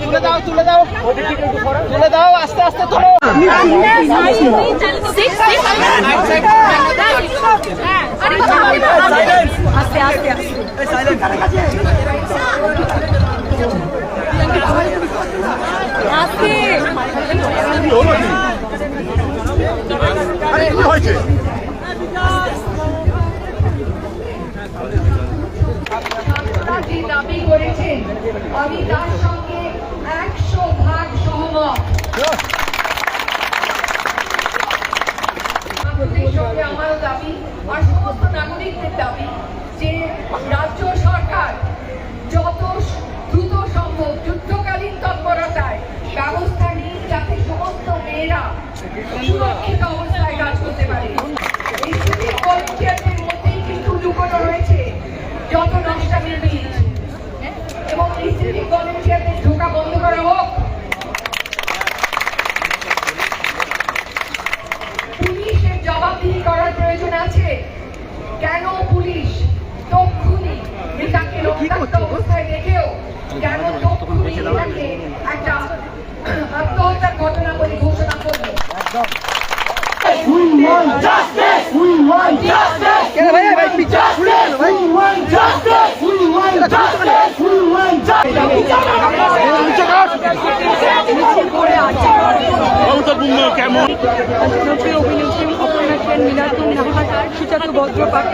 তুলে দাও তুলে দাও তুলে আস্তে আস্তে তোলো আস্তে আস্তে যে দাবি করেছেন। আমি তার সঙ্গে একশো ভাগ সহমত। দাবি যে রাজ্য সরকার যত দ্রুত সম্ভব যুদ্ধকালীন সমস্ত সুরক্ষিত অবস্থায় কাজ করতে পারে। কেন পুলিশ তক্ষুনি মৃতাকে রক্তাক্ত অবস্থায় রেখেও কেন তক্ষুনি এটাকে একটা ঘটনা বলে ঘোষণা করল কেন কেমন? অভিনেত্রী অপর্ণা সেন মিনাতুন হাহাকার সুচাতু বজ্র পাঠ্য